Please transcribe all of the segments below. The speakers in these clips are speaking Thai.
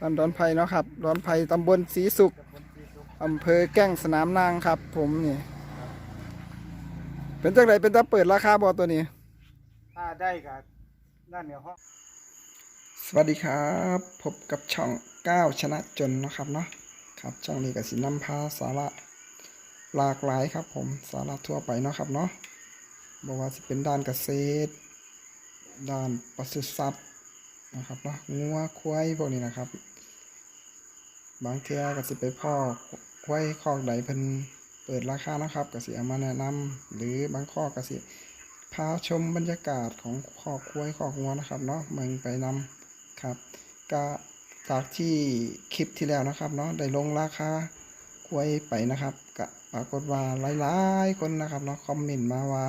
บ้านดอนไผ่เนาะครับดอนไผ่ตำบลศรีสุขอำเภอแก้งสนามนางครับ ผมนี่ เป็นจังไรเป็นตาเปิดราคาบอตัวนี้ถ้าได้กับด้านเหนือห้องสวัสดีครับ พบกับช่องก้าวชนะจนนะครับเนาะครับช่องนี้กับสินำพาสาระหลากหลายครับ ผมสาระทั่วไปเนาะครับเนาะบอกว่าจะเป็นด้านเกษตร ด้านปศุสัตว์นะครับเนาะงัวควายพวกนี้นะครับ บางเทียก็สิไปพ่อควายคอกใดเพิ่นเปิดราคานะครับก็สิเอามาแนะนำหรือบางข้อก็สิพาชมบรรยากาศของคอกควายคอกงัวนะครับเนาะเมืองไปนำครับก็จากที่คลิปที่แล้วนะครับเนาะได้ลงราคาควายไปนะครับก็ปรากฏว่าหลายๆคนนะครับเนาะคอมเมนต์มาว่า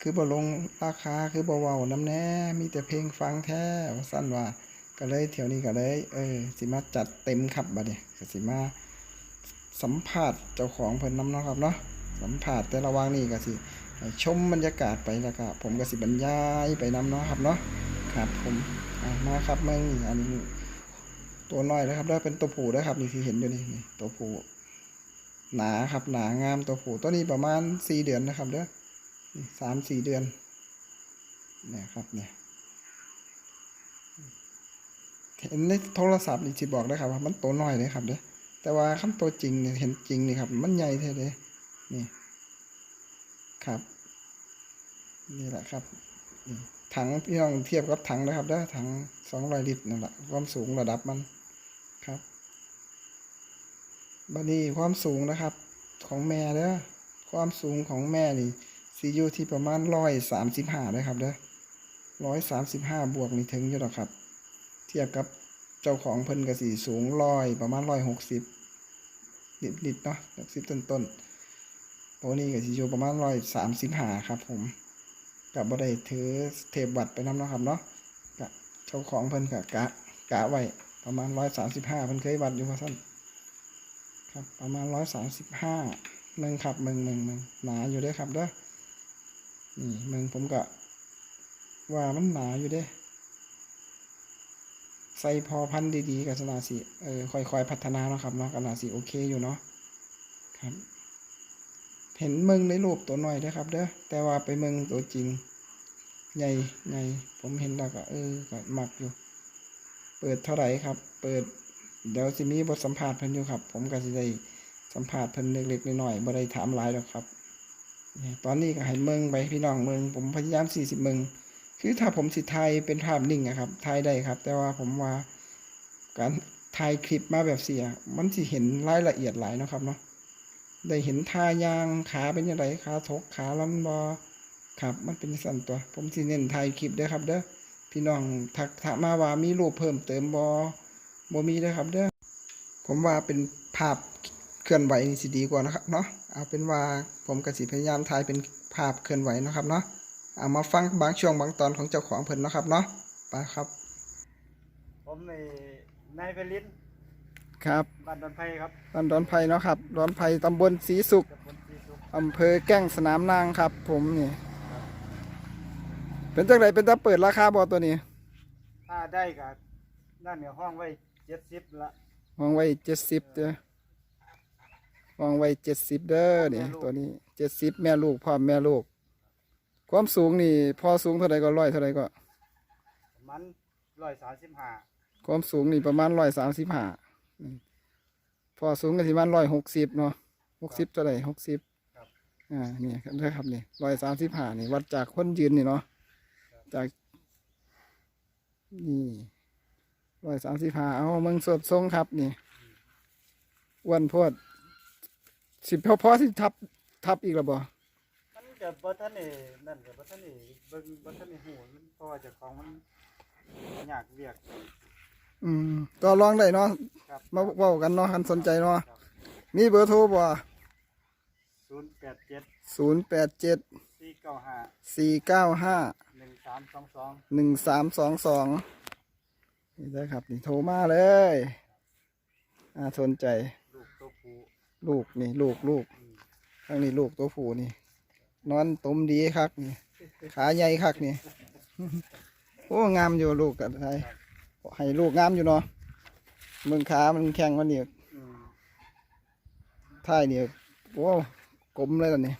คือบ่ลงราคาคือบ่เว้าน้ำแน่มีแต่เพลงฟังแท้ว่าสั้นว่า ก็เลยเที่ยวนี้ก็เลยเออสิมาจัดเต็มครับบัดเนี้ก็สิมาสัมภาษณ์เจ้าของเพิ่นน้ำเนาะครับเนาะสัมภาษณ์แต่ละวางนี่ก็สิชมบรรยากาศไปแล้วก็ผมก็สิบรรยายไปน้ำเนาะครับเนาะครับผมมาครับเมื่องนี่อันนี้ตัวน้อยนะครับแล้เป็นตัวผู้ด้วยครับนี่ที่เห็นอยู่นี่นี่ตัวผู้หนาครับหนางามตัวผู้ตัวนี้ประมาณสี่เดือนนะครับเด้อสามสี่เดือนเนี่ยครับเนี่ยเห็น ในโทรศัพท์นี่สิบอกได้ครับว่ามันตัวน้อยเลยครับเด้แต่ว่าขั้นตัวจริงเนี่ยเห็นจริงนี่ครับ มันใหญ่แท้เลยนี่ครับนี่แหละครับถังพี่น้องเทียบกับถังนะครับเด้ถังสองร้อยลิตรนั่นแหละความสูงระดับมันครับบัดนี้ความสูงนะครับ ของแม่เด้อความสูงของแม่นี่ซีอยู่ที่ประมาณร้อยสามสิบห้าเลยครับเด้อร้อยสามสิบห้าบวกนี่ถึงอยู่หรอกครับ เทียบกับเจ้าของเพิ่นกะสีสูงร้อยประมาณร้อยหกสิบนิดๆเนาะหกสิบต้นๆตัวนี้ก็สิอยู่ประมาณร้อยสามสิบห้าครับผมกับบ่ได้ถือเทปวัดไปน้ำเนาะครับเนาะกะเจ้าของเพิ่นกะกะกะไว้ประมาณร้อยสามสิบห้าเพิ่นเคยวัดอยู่ว่าซั่นครับประมาณร้อยสามสิบห้าเมืองครับเมืองเมืองเมืองหนาอยู่ด้อครับเด้อนี่เมืองผมก็ว่ามันหนาอยู่เด้ ใส่พอพันธุ์ดีๆกับสนาสีเออค่อยๆพัฒนาเนาะครับเนาะกับนาสีโอเคอยู่เนาะครับ เห็นเมืองในรูปตัวหน่อยนะครับเด้อแต่ว่าไปเมืองตัวจริงใหญ่ใหญ่ผมเห็นแล้วก็เออก็มักอยู่ เปิดเท่าไหร่ครับ เปิดเดี๋ยวสิมีบทสัมภาษณ์เพิ่นอยู่ครับ ผมก็สิได้สัมภาษณ์เพิ่นเล็กๆน้อยๆบ่ได้ถามหลายหรอกครับ ตอนนี้ก็ให้เมืองไปพี่น้องเมืองผมพยายาม40เมือง คือถ้าผมสิถ่ายเป็นภาพนิ่งอะครับถ่ายได้ครับ แต่ว่าผมว่าการถ่ายคลิปมาแบบเสีย มันสิเห็นรายละเอียดหลายนะครับเนาะได้เห็นท่ายางขาเป็นยังไงขาทกขาลันบอครับ มันเป็นสั่นตัว ผมสิเน้นถ่ายคลิปด้อครับ เด้อพี่น้องทักถามมาว่ามีรูปเพิ่มเติมบอบอมีด้อครับ เด้อผมว่าเป็นภาพเคลื่อนไหวนี่สิดีกว่านะครับเนาะเอาเป็นว่าผมก็สิพยายามถ่ายเป็นภาพเคลื่อนไหวนะครับเนาะ เอามาฟังบางช่วงบางตอนของเจ้าของเพิ่นเนาะครับเนาะไปครับ ผมในนายเพลินครับบ้านดอนไผ่ครับบ้านดอนไผ่เนาะครับดอนไผ่ตำบลศรีสุขตำบลศรีสุขอำเภอแก้งสนามนางครับ ผมนี่เป็นจังไรเป็นตาเปิดราคาบอตัวนี้ ถ้าได้กับด้านเหนือห้องไว้เจ็ดสิบละวางไว้เจ็ดสิบเด้อวางไว้เจ็ดสิบเด้อนี่แม่ลูกตัวนี้เจ็ดสิบแม่ลูกพ่อแม่ลูก ความสูงนี่พอสูงเท่าไรก็ร้อยเท่าไรก็ ประมันร้อยสามสิบห้าความสูงนี่ประมาณร้อยสามสิบห้าพอสูงก็สิประมาณร้อยหกสิบเนาะหกสิบเท่าไรหกสิบอ่านี่ครับเด้อครับนี่ร้อยสามสิบห้านี่วัดจากคนยืนนี่เนาะจากนี่ร้อยสามสิบห้าเอาเมืองสดทรงครับนี่อ้วนโพดสิพอพอสิทับทับอีกแล้วบ่มัน กับบัท่านนี่นั่นกับบัท่านนี่เบิ่งบัท่านนี่หูมันเพราะว่าเจ้าของมันอยากเรียกอืมก็ลองได้เนาะครับมาเว้ากันเนาะคันสนใจเนาะครับมีเบอร์โทรบ่ศูนย์แปดเจ็ดศูนย์แปดเจ็ดสี่เก้าห้าสี่เก้าห้าหนึ่งสามสองสองหนึ่งสามสองสองนี่ได้ครับนี่โทรมาเลยอ่าสนใจ ลูกตัวผู้ลูกนี่ ลูกลูกอืมทั้งนี้ลูกตัวผู้นี่ นอนตุมดีคักนี่ขาใหญ่คักนี่โอ้งามอยู่ลูกกันไทยให้ลูกงามอยู่เนาะมืองขามันแข็งกว่านี่อืมท้ายนี่โอ้กลมเลยตอนนี้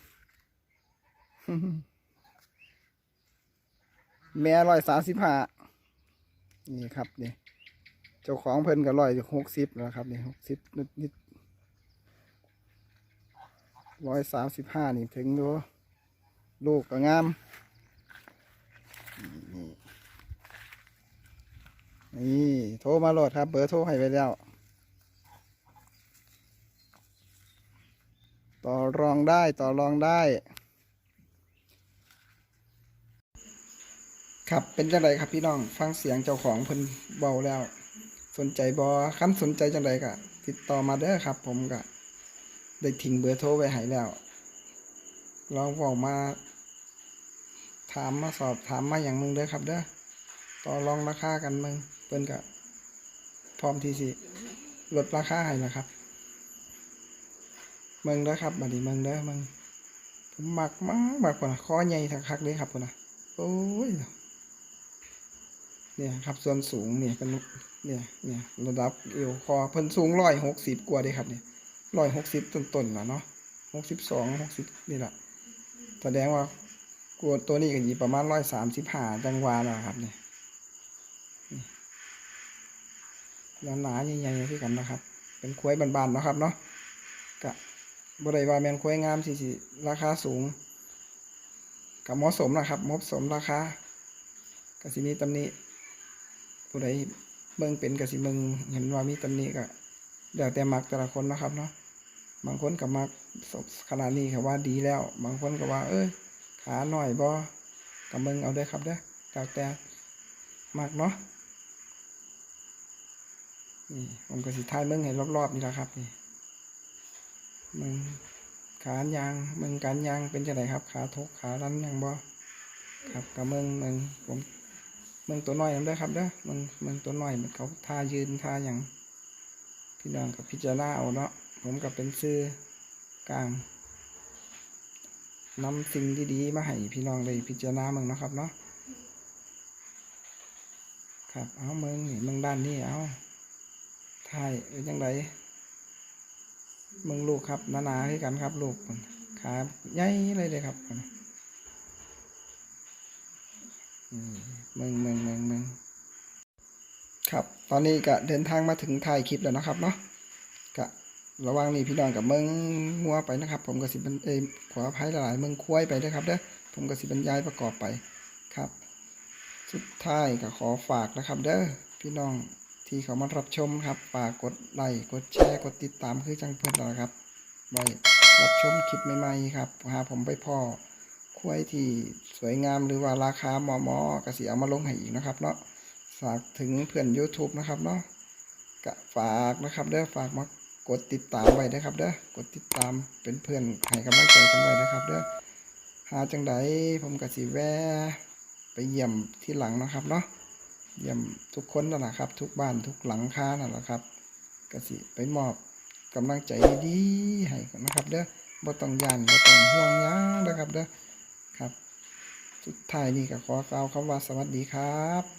แม่ร้อยสามสิบห้านี่ครับนี่เจ้าของเพิ่นก็ร้อยหกสิบแล้วครับนี่หกสิบนิดนิดร้อยสามสิบห้านี่ถึงดู ลูกก็งามนี่นี่โทรมาโหลดครับ เบอร์โทรให้ไว้แล้วต่อรองได้ต่อรองได้ ครับเป็นจังไดครับพี่น้องฟังเสียงเจ้าของเพิ่นเบาแล้ว สนใจบอคันสนใจจังไดก็ติดต่อมาเด้อครับ ผมก็ได้ทิ้งเบอร์โทรไว้ให้แล้วลองเว้ามา ถามมาสอบถามมาอย่างมึงเด้อครับเด้อต่อรองราคากันมึงเพิ่นก็พร้อมที่สิลดราคาให้นะครับมืองเด้อครับบัดนี้มืองเด้อมืองผมมักมากมากกว่าคอใหญ่ทักคักเลยครับพุ่นนะโอ้ยเนี่ยครับส่วนสูงเนี่ยเป็นเนี่ยเนี่ยระดับเอวคอเพิ่นสูงร้อยหกสิบกว่าเด้ครับเนี่ยร้อยหกสิบต้นๆแล้วเนาะหกสิบสองหกสิบนี่แหละแสดงว่า กลัวตัวนี้ก็อยู่ประมาณร้อยสามสิบห้าจังหวาแล้วครับเนี่ยนี่แล้วหนาใหญ่ๆที่กันนะครับ เป็นควยบานๆเนาะครับเนาะกะบริวารแมนควยงามสิสิราคาสูงกับมาะสมนะครับมาะสมราคากสิมีตำหนิผู้ใดเบิ่งเป็นกสิเบิ่งเห็นว่ามีตำหนิก็เดี๋ยวแต่มักแต่ละคนนะครับเนาะบางคนก็มักขนาดนี้ครับว่าดีแล้ว บางคนก็ว่า เอ้ย ขาหน่อยบ่กับเบิงเอาเด้ครับเด้อแล้วแต่มักเนาะนี่ผมก็สิทายเบิ่งให้รอบๆนี่แหละครับนี่มึงขายางมึงการยางเป็นจะไดครับ ขาทกขาลันยังบ่ครับกับมึงมึงผมมึงตัวน้อยนั่นเด้ครับเด้อมึงมึงตัวน้อยมันเขาท่ายืนท่าอย่างพี่น้องกับพิจารณาเอาเนาะผมกับเป็นซื้อกลาง นำสิ่งดีๆมาให้พี่น้องเลยพิจารณามึงนะครับเนาะครับเอามึงนี่มึงด้านนี้เอาถ่ายเป็นยังไงมึงลูกครับหนาๆให้กันครับลูกขาใหญ่เลยเลยครับอืมมึงมึงมึงมึงครับ ตอนนี้ก็เดินทางมาถึงถ่ายคลิปแล้วนะครับเนาะก็ ระว่างนี้พี่น้องกับเมืองมัวไปนะครับ ผมก็สิบรรเอยขออภัยหลายเมืองคุ้ยไปด้วยครับเด้อผมก็สิบรรยายประกอบไปครับ สุดท้ายก็ขอฝากนะครับ เด้อพี่น้องที่เขามารับชมครับฝากกดไลค์กดแชร์กดติดตามคือจังเพื่อนเราครับไว้รับชมคลิปใหม่ๆครับหาผมไปพ่อคุ้ยที่สวยงามหรือว่าราคาหมอมอกระสีเอามาลงให้อีกนะครับเนาะฝากถึงเพื่อน YouTube นะครับเนาะกะฝากนะครับเด้อฝากมา กดติดตามไว้นะครับเด้อกดติดตามเป็นเพื่อนให้กำลังใจกันไว้นะครับเด้อหาจังไดผมกะสีแวไปเยี่ยมที่หลังนะครับเนาะเยี่ยมทุกคนนั่นแหละครับ ทุกบ้านทุกหลังคานั่นแหละครับกสิไปมอบกำลังใจดีให้นะครับเด้อบ่ต้องยานบ่ต้องห่วงยังนะครับเด้อครับ สุดท้ายนี่ก็ขอกล่าวคำว่าสวัสดีครับ